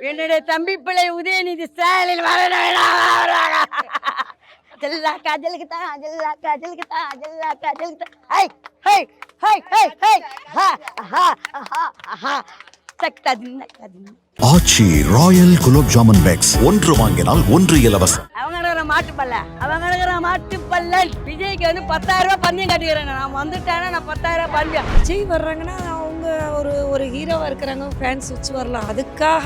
என்னுடைய தம்பி பிள்ளை உதயநிதி ஸ்டாலின் வர ஜல்லா காஜலுக்கு தான் ஜல்லா காஜலுக்கு தான் ஜல்லா காஜலுக்கு தான் ஹை ஹை ஹை ஹை ஹை ஹா. ஹா ஹா ஹா சக்தா தின்ன கதின் ஆச்சி ராயல் குலோப் ஜாமுன் பேக்ஸ். ஒன்று வாங்கினால் ஒன்று இலவசம். அவங்க இருக்கிற மாட்டு பல்ல. அவங்க இருக்கிற மாட்டு பல்ல. விஜய்க்கு வந்து பத்தாயிரம் ரூபாய் பந்தயம் கட்டிக்கிறேன் நான் வந்துட்டேன்னா நான் பத்தாயிரம் ரூபாய் பந்தயம். விஜய் வர்றாங்கன்னா அவங்க ஒரு ஒரு ஹீரோவாக இருக்கிறாங்க. ஃபேன்ஸ் வச்சு வரலாம். அதுக்காக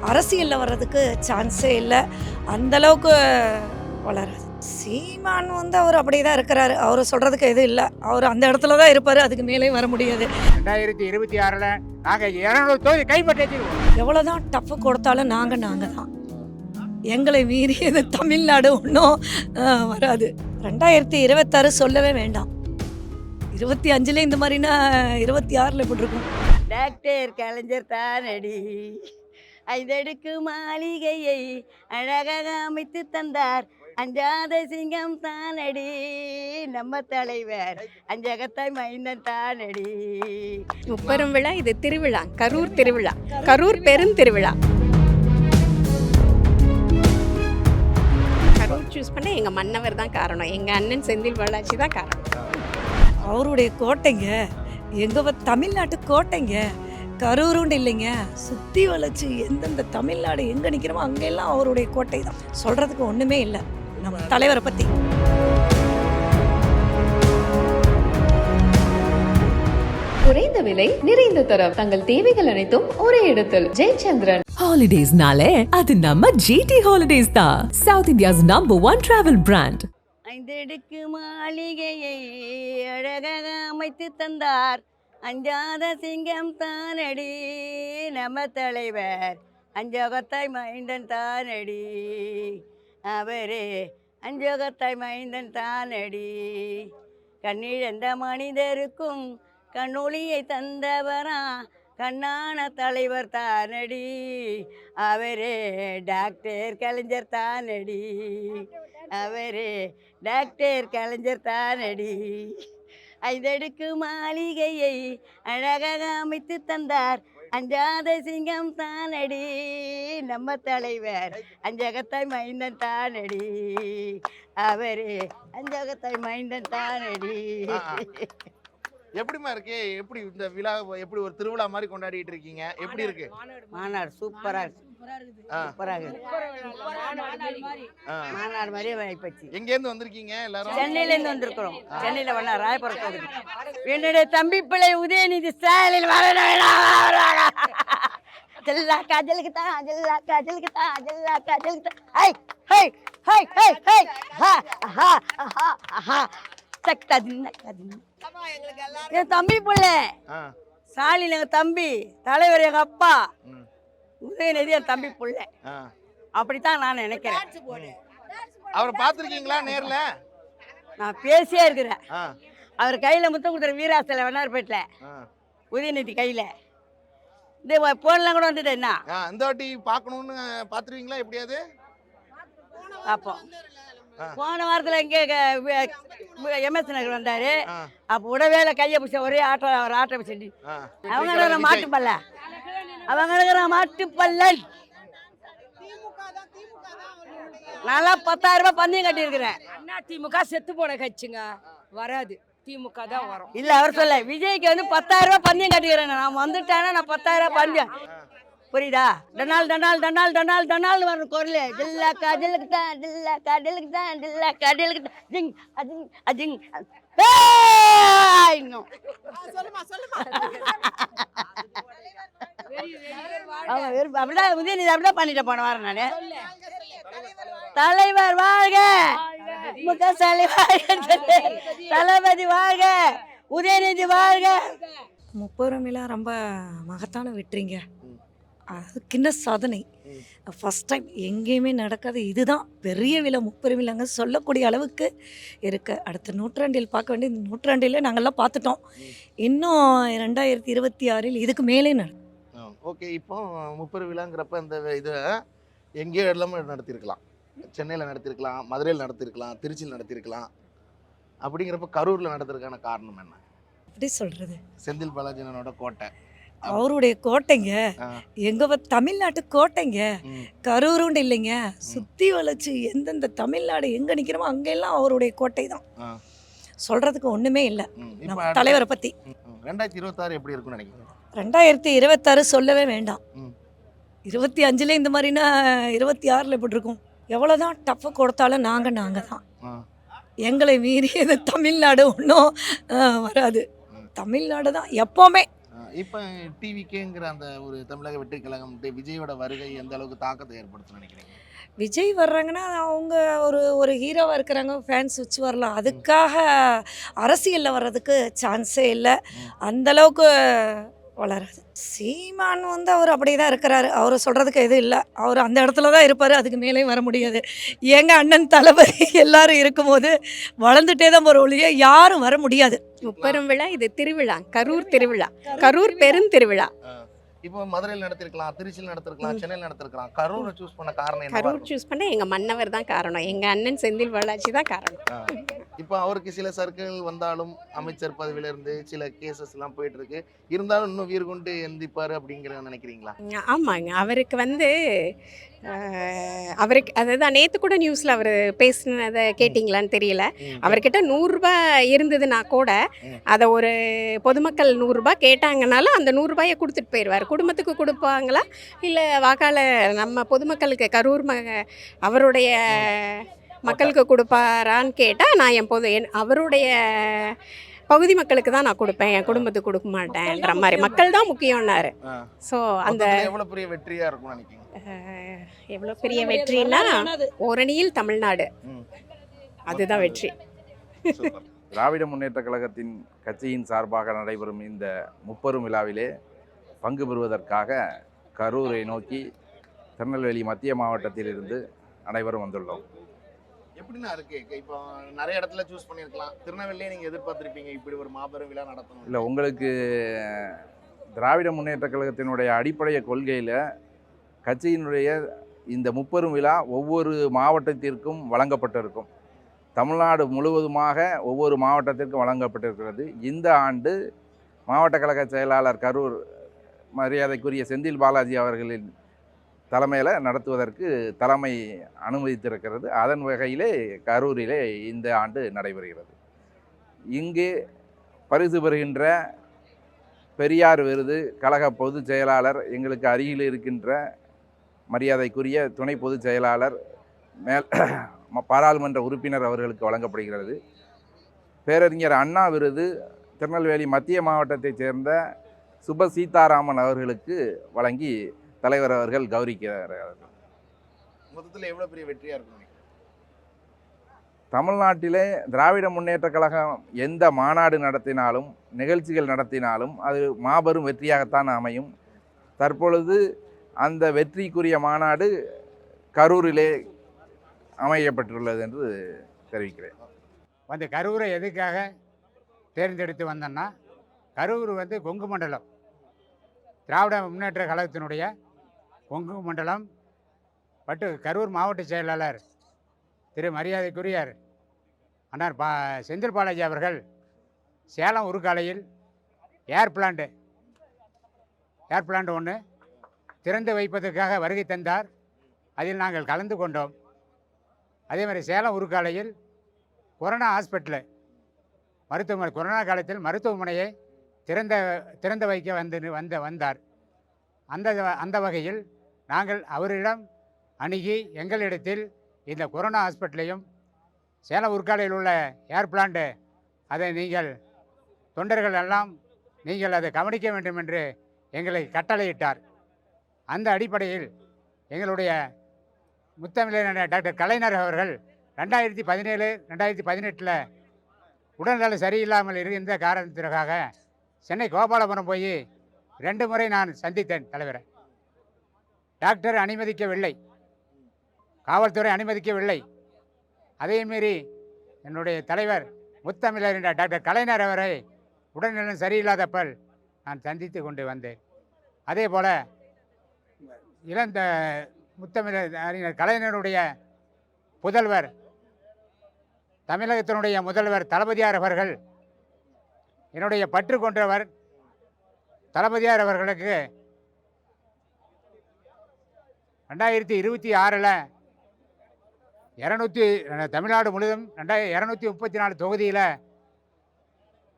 அரசியலில் வர்றதுக்கு சான்ஸே இல்லை. அந்தளவுக்கு வளராது. சீமான் வந்து அவர் அப்படியே தான் இருக்கிறாரு. அவர் சொல்கிறதுக்கு எதுவும் இல்லை. அவர் அந்த இடத்துல தான் இருப்பார். அதுக்கு மேலே வர முடியாது. ரெண்டாயிரத்தி இருபத்தி ஆறில் நாங்கள் இரநூறு தொகுதி கைப்பற்றிடுவோம் எவ்வளோ தான் டஃப்பு கொடுத்தாலும் நாங்கள் நாங்கள் தான். எங்களை மீறி இது தமிழ்நாடு ஒன்றும் வராது. ரெண்டாயிரத்தி இருபத்தாறு சொல்லவே வேண்டாம். இருபத்தி அஞ்சுல இந்த மாதிரினா இருபத்தி ஆறில் இப்படி இருக்கும்? டாக்டர் கலைஞர் தானடி. ஐந்தடுக்கு மாளிகையை அழகாக அமைத்து தந்தார். அஞ்சாத சிங்கம் தானடி நம்ம தலைவர். அஞ்சகத்தாய் மைந்தன் தானடி. முப்பெரும் விழா இது திருவிழா கரூர் திருவிழா. கரூர் பெருந்திருவிழா கரூர் சூஸ் பண்ண எங்கள் மன்னவர் தான் காரணம். எங்கள் அண்ணன் செந்தில் பாலாஜி தான் காரணம். அவருடைய கோட்டைங்க எங்கள் தமிழ்நாட்டு கோட்டைங்க. கரூருண்டு இல்லைங்க சுற்றி வளைச்சு எந்தெந்த தமிழ்நாடு எங்கே நிற்கிறோமோ அங்கெல்லாம் அவருடைய கோட்டை தான். சொல்கிறதுக்கு ஒன்றுமே இல்லை. நம்ம தலைவரை பற்றி குறைந்த விலை நிறைந்த தரம். தங்கள் தேவைகள் அனைத்தும் ஒரே இடத்தில். ஜெயச்சந்திரன். ஹாலிடேஸ்னாலே அது நம்ம ஜிடி ஹாலிடேஸ் தான். South India's number one travel brand ஐந்தடுக்கு மாளிகையை அழகாக அமைத்து தந்தார். அஞ்சாத சிங்கம் தானடி நம்ம தலைவர். அஞ்சகத்தாய் மைந்தன் தானடி. அவரே அஞ்சோகத்தாய் மைந்தன் தானடி. கண்ணிழந்த மனிதருக்கும் கண்ணொளியை தந்தவரா? கண்ணான தலைவர் தானடி. அவரே டாக்டர் கலைஞர் தானடி. அவரே டாக்டர் கலைஞர் தானடி. ஐந்தடுக்கு மாளிகையை அழகாக அமைத்து தந்தார் அஞ்சாத சிங்கம் தானடி நம்ம தலைவர் அஞ்சகத்தாய் மைந்தன் தானடி. அவரே அஞ்சகத்தாய் மைந்தன் தானடி. எப்படிம்மா இருக்கு? எப்படி இந்த விழா எப்படி ஒரு திருவிழா மாதிரி கொண்டாடிட்டு இருக்கீங்க? எப்படி இருக்கு? மாநாடு சூப்பரா இருக்கு. ஆ. சூப்பரா இருக்கு ஆ. மாநாடு மாதிரியே வாய்ப்பச்சு எங்க இருந்து வந்திருக்கீங்க எல்லாரும்? சென்னையில இருந்து வந்திருக்கிறோம் சென்னையில வேணா ராயபுரம் தொகுதி என்னுடைய தம்பி பிள்ளை உதயநிதி ஸ்டாலின் வர ஜல்லா காஜலுக்கு தான் ஜல்லா காஜலுக்கு தான் ஜல்லா காஜலுக்கு தான் ஹை ஹை ஹை ஹை ஹை. ஹா ஹா ஹா ஹா என் தம்பி பிள்ளை. ஸ்டாலின் எங்க தம்பி தலைவர் எங்க அப்பா. உதயநிதி என் தம்பி பிள்ளை. அப்படித்தான் நான் நினைக்கிறேன். அவரை பார்த்திருக்கீங்களா நேர்ல? நான் பேசியே இருக்கிறேன். அவர் கையில் முத்தம் கொடுத்துற வீராஸ்தில் வண்ணார்பேட்டில். உதயநிதி கையில். இந்த ஃபோன்லாம் கூட வந்தது என்ன? இந்த வாட்டி பார்க்கணும்னு பார்த்துருவீங்களா எப்படியாவது? பார்ப்போம். போன வாரத்தில் இங்கே எம்எஸ் நகர் வந்தார். அப்போ உடவேல கையை பிடிச்ச ஒரே ஆட்டம் அவர் ஆட்டம் பிடிச்சி. அவங்க மாட்டு பல்ல. அவங்க மாட்டு பல்லல் நல்லா பத்தாயிரம் ரூபாய் பந்தயம் கட்டியிருக்கிறேன். அண்ணா திமுக செத்து போன கட்சிங்க. வராது. திமுக தான் வரும். இல்ல அவர் சொல்ல விஜய்க்கு வந்து பத்தாயிரம் ரூபாய் பந்தயம் கட்டிக்கிறேன் நான் வந்துட்டேன்னா நான் பத்தாயிரம் ரூபாய் பந்தயம். புரியுதா? டனால் டனால் டனால் டனால் டனால் வரும் குரல். டில்லா கடலுக்கு தான் டில்லா கடலுக்கு தான் டில்லா கடலுக்கு தான் ஜிங் அஜிங் அஜிங். இன்னும். அப்படிதான் உதயநிதி அப்படிதான் பண்ணிட்டு போன வாரம் நானு. தலைவர் வாழ்க. முக வாழ்க தளபதி வாழ்க. உதயநிதி வாழ்க. முப்பெரும் விழா ரொம்ப மகத்தான வெற்றிங்க. அது கிண்ண சாதனை. ஃபஸ்ட் டைம் எங்கேயுமே நடக்காது இதுதான். பெரிய விழா முப்பெரும் விழாங்க சொல்லக்கூடிய அளவுக்கு இருக்கு. அடுத்த நூற்றாண்டில் பார்க்க வேண்டிய இந்த நூற்றாண்டிலே நாங்கள்லாம் பார்த்துட்டோம். இன்னும் ரெண்டாயிரத்தி இருபத்தி ஆறில் இதுக்கு மேலே நடக்கும். ஓகே. இப்போ முப்பெரு விழாங்கிறப்ப இந்த இதை எங்கேயோ எல்லாமே நடத்தியிருக்கலாம் சென்னையில் நடத்தியிருக்கலாம் மதுரையில் நடத்தியிருக்கலாம் திருச்சியில் நடத்தியிருக்கலாம் அப்படிங்கிறப்ப கரூரில் நடத்துறதுக்கான காரணம் என்ன? எப்படி சொல்கிறது செந்தில் பாலாஜினோட கோட்டை. அவருடைய கோட்டைங்க. எங்க தமிழ்நாட்டு கோட்டைங்க. கரூருண்டு இல்லைங்க. சுத்தி வளைச்சு எந்தெந்த தமிழ்நாடு எங்க நிக்கிறோமோ அங்கெல்லாம் அவருடைய கோட்டை தான். சொல்றதுக்கு ஒண்ணுமே இல்லை. நம்ம தலைவரை பத்தி. ரெண்டாயிரத்தி இருபத்தாறு எப்படி இருக்கும்னு நினைக்கிறீங்க? ரெண்டாயிரத்தி இருபத்தாறு சொல்லவே வேண்டாம். இருபத்தி அஞ்சுல இந்த மாதிரினா இருபத்தி ஆறில் எப்படி இருக்கும். எவ்வளோதான் டஃப் கொடுத்தாலும் நாங்கள் நாங்கள் தான். எங்களை மீறி தமிழ்நாடு ஒன்றும் வராது. தமிழ்நாடு தான். எப்போவுமே இப்ப டிவிக்கேங்கிற அந்த ஒரு தமிழக வெற்றி கழகம் விஜயோட வருகை எந்த அளவுக்கு தாக்கத்தை ஏற்படுத்தும் நினைக்கிறீங்க? விஜய் வர்றாங்கன்னா அவங்க ஒரு ஒரு ஹீரோவாக இருக்கிறாங்க ஃபேன்ஸ் வச்சு வரலாம். அதுக்காக அரசியலில் வர்றதுக்கு சான்ஸே இல்லை. அந்த அளவுக்கு வளராது சீமான் வந்து அவர் அப்படியே தான் இருக்கிறாரு. அவர் சொல்கிறதுக்கு எதுவும் இல்லை. அவர் அந்த இடத்துல தான் இருப்பார். அதுக்கு மேலேயும் வர முடியாது. எங்கள் அண்ணன் தளபதி எல்லாரும் இருக்கும்போது வளர்ந்துட்டே தான் போகிற ஒழிய யாரும் வர முடியாது. முப்பெரும் விழா இது திருவிழா. கரூர் திருவிழா. கரூர் பெருந்திருவிழா இப்போ மதுரையில் நடத்திருக்கலாம் திருச்சியில் நடத்திருக்கலாம் சென்னையில் நடத்திருக்கலாம். கரூரை சூஸ் பண்ண காரணம் என்ன கரூர் சூஸ் பண்ண எங்கள் மன்னவர் தான் காரணம். எங்கள் அண்ணன் செந்தில் பாலாஜி தான் காரணம். இப்போ அவருக்கு சில சர்க்கிள் வந்தாலும் அமைச்சர் பதவியில இருந்து சில கேசஸ் எல்லாம் போயிட்டு இருக்கு இருந்தாலும் இன்னும் வீர் கொண்டு எந்திப்பாரு அப்படிங்கிற நினைக்கிறீங்களா? ஆமாங்க. அவருக்கு வந்து அவருக்கு அதுதான் நேற்று கூட நியூஸில் அவர் பேசினதை கேட்டிங்களான்னு தெரியல. அவர்கிட்ட நூறுரூபா இருந்ததுன்னா கூட. அதை ஒரு பொதுமக்கள் நூறுரூபா கேட்டாங்கனாலும் அந்த நூறுரூபாயை கொடுத்துட்டு போயிடுவார் குடும்பத்துக்கு கொடுப்பாங்களா? இல்லை வாக்காளர் நம்ம பொதுமக்களுக்கு கரூர் ம அவருடைய மக்களுக்கு கொடுப்பாரான்னு கேட்டால் நான் என் பொது என் அவருடைய பகுதி மக்களுக்கு தான் நான் கொடுப்பேன். என் குடும்பத்துக்கு கொடுக்க மாட்டேன்ற மாதிரி. மக்கள் தான் முக்கியம்னாரு. ஸோ அந்த எவ்வளவு பெரிய வெற்றியா இருக்கும்னு நினைக்கிறீங்க? அஹ், எவ்வளோ பெரிய வெற்றின்னா ஓரணியில் தமிழ்நாடு. அதுதான் வெற்றி. திராவிட முன்னேற்ற கழகத்தின் கட்சியின் சார்பாக நடைபெறும் இந்த முப்பெரும் விழாவிலே பங்கு பெறுவதற்காக கரூரை நோக்கி திருநெல்வேலி மத்திய மாவட்டத்திலிருந்து அனைவரும் வந்துள்ளோம். எப்படிண்ணா இருக்கு? இப்போ நிறைய இடத்துல சூஸ் பண்ணிருக்கலாம் திருநெல்வேலியே நீங்க எதிர்பார்த்திருப்பீங்க இப்படி ஒரு மாபெரும் விழா நடத்தணும் இல்லை உங்களுக்கு திராவிட முன்னேற்ற கழகத்தினுடைய அடிப்படைய கொள்கையில் கட்சியினுடைய இந்த முப்பெரும் விழா ஒவ்வொரு மாவட்டத்திற்கும் வழங்கப்பட்டிருக்கும். தமிழ்நாடு முழுவதுமாக ஒவ்வொரு மாவட்டத்திற்கும் வழங்கப்பட்டிருக்கிறது. இந்த ஆண்டு மாவட்ட கழக செயலாளர் கரூர் மரியாதைக்குரிய செந்தில் பாலாஜி அவர்களின் தலைமையில் நடத்துவதற்கு தலைமை அனுமதித்திருக்கிறது. அதன் வகையிலே கரூரிலே இந்த ஆண்டு நடைபெறுகிறது. இங்கு பரிசு பெறுகின்ற பெரியார் விருது கழக பொதுச் செயலாளர் எங்களுக்கு அருகில் இருக்கின்ற மரியாதைக்குரிய துணை பொதுச் செயலாளர் மேல் பாராளுமன்ற உறுப்பினர் அவர்களுக்கு வழங்கப்படுகிறது. பேரறிஞர் அண்ணா விருது திருநெல்வேலி மத்திய மாவட்டத்தைச் சேர்ந்த சுப சீதாராமன் அவர்களுக்கு வழங்கி தலைவர் அவர்கள் கௌரிக்கிறார்கள் மொத்தத்துல எவ்வளவு பெரிய வெற்றியா இருக்கும்? தமிழ்நாட்டிலே திராவிட முன்னேற்ற கழகம் எந்த மாநாடு நடத்தினாலும் நிகழ்ச்சிகள் நடத்தினாலும் அது மாபெரும் வெற்றியாகத்தான் அமையும். தற்பொழுது அந்த வெற்றிக்குரிய மாநாடு கரூரிலே அமையப்பட்டுள்ளது என்று தெரிவிக்கிறேன். வந்து கரூரை எதுக்காக தேர்ந்தெடுத்து வந்தேன்னா கரூர் வந்து கொங்கு மண்டலம். திராவிட முன்னேற்ற கழகத்தினுடைய கொங்கு மண்டலம் பட்டு கரூர் மாவட்ட செயலாளர் திரு மரியாதைக்குரியர் அண்ணார் பா செந்தில் பாலாஜி அவர்கள் சேலம் உருக்காலையில் ஏர் பிளான்ட் ஏர் பிளான்ட் ஒன்று திறந்து வைப்பதற்காக வருகை தந்தார். அதில் நாங்கள் கலந்து கொண்டோம். அதே மாதிரி சேலம் உருக்காலையில் கொரோனா ஹாஸ்பிட்டலு மருத்துவமனை கொரோனா காலத்தில் மருத்துவமனையை திறந்த திறந்து வைக்க வந்து வந்த வந்தார். அந்த அந்த வகையில் நாங்கள் அவரிடம் அணுகி எங்களிடத்தில் இந்த கொரோனா ஹாஸ்பிட்டலையும் சேலம் உருக்காலையில் உள்ள ஏர் பிளான்ட்டு அதை நீங்கள் தொண்டர்கள் எல்லாம் நீங்கள் அதை கவனிக்க வேண்டும் என்று எங்களை கட்டளையிட்டார். அந்த அடிப்படையில் எங்களுடைய முத்தமிழர் டாக்டர் கலைஞர் அவர்கள் ரெண்டாயிரத்தி பதினேழு ரெண்டாயிரத்தி பதினெட்டில் உடல்நலம் சரியில்லாமல் இருந்த காரணத்திற்காக சென்னை கோபாலபுரம் போய் ரெண்டு முறை நான் சந்தித்தேன் தலைவரை. டாக்டர் அனுமதிக்கவில்லை. காவல்துறை அனுமதிக்கவில்லை. அதே மீறி என்னுடைய தலைவர் முத்தமிழர் என்ற டாக்டர் கலைஞர் அவரை உடல்நலம் சரியில்லாதப்பல் நான் சந்தித்து கொண்டு வந்தேன். அதே போல் இளந்த முத்தமிழர் அறிஞர் கலைஞருடைய புதல்வர் தமிழகத்தினுடைய முதல்வர் தளபதியார் அவர்கள் என்னுடைய பற்று கொண்டவர் தளபதியார் அவர்களுக்கு ரெண்டாயிரத்தி இருபத்தி ஆறில் இரநூத்தி தமிழ்நாடு முழுவதும் ரெண்டாயிரம் இரநூத்தி முப்பத்தி நாலு தொகுதியில்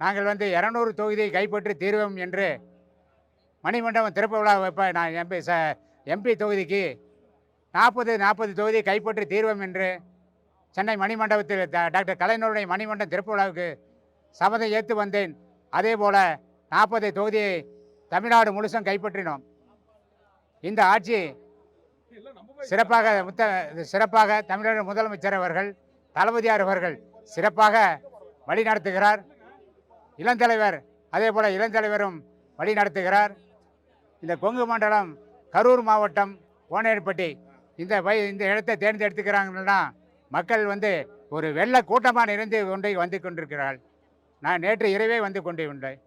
நாங்கள் வந்து இரநூறு தொகுதியை கைப்பற்றி தீர்வோம் என்று மணிமண்டபம் திறப்பு விழா வைப்ப நான் எம்பி ச எம்பி தொகுதிக்கு நாற்பது நாற்பது தொகுதியை கைப்பற்றி தீர்வோம் என்று சென்னை மணிமண்டபத்தில் ட- டாக்டர் கலைஞருடைய மணிமண்டபம் திறப்பு விழாவுக்கு சபதம் ஏற்று வந்தேன். அதே போல் நாற்பது தொகுதியை தமிழ்நாடு முழுசும் கைப்பற்றினோம். இந்த ஆட்சி சிறப்பாக முத்த சிறப்பாக தமிழக முதலமைச்சர் அவர்கள் தளபதியார் அவர்கள் சிறப்பாக வழி நடத்துகிறார் இளந்தலைவர் அதே போல் இளந்தலைவரும் வழி நடத்துகிறார் இந்த கொங்கு மண்டலம் கரூர் மாவட்டம் கோனேரிப்பட்டி இந்த வய இந்த இடத்தை தேர்ந்தெடுத்துக்கிறாங்கன்னா மக்கள் வந்து ஒரு வெள்ள கூட்டமாக நிறைந்து கொண்டே வந்து கொண்டிருக்கிறார்கள். நான் நேற்று இரவே வந்து கொண்டு உண்டேன்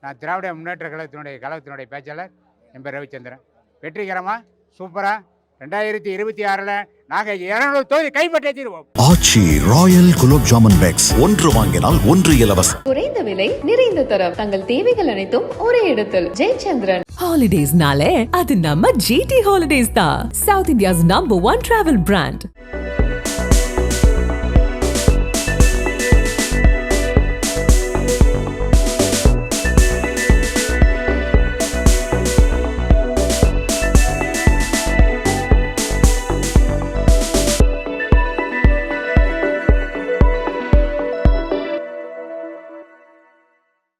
நான் திராவிட முன்னேற்ற கழகத்தினுடைய கழகத்தினுடைய பேச்சாளர் என் பேர் ரவிச்சந்திரன். வெற்றிகரமாக சூப்பராக ரெண்டாயிரத்தி இருபத்தி ஆறில் நாங்கள் இரநூறு தொகுதி கைப்பற்றி தீர்வோம் ஆச்சி ராயல் குலோப் ஜாமன் பேக்ஸ். ஒன்று வாங்கினால் ஒன்று இலவசம் குறைந்த விலை நிறைந்த தரம். தங்கள் தேவைகள் அனைத்தும் ஒரே இடத்தில். ஜெயச்சந்திரன். Holidays nale, அது நம்ம GT Holidays தான். South India's number one travel brand.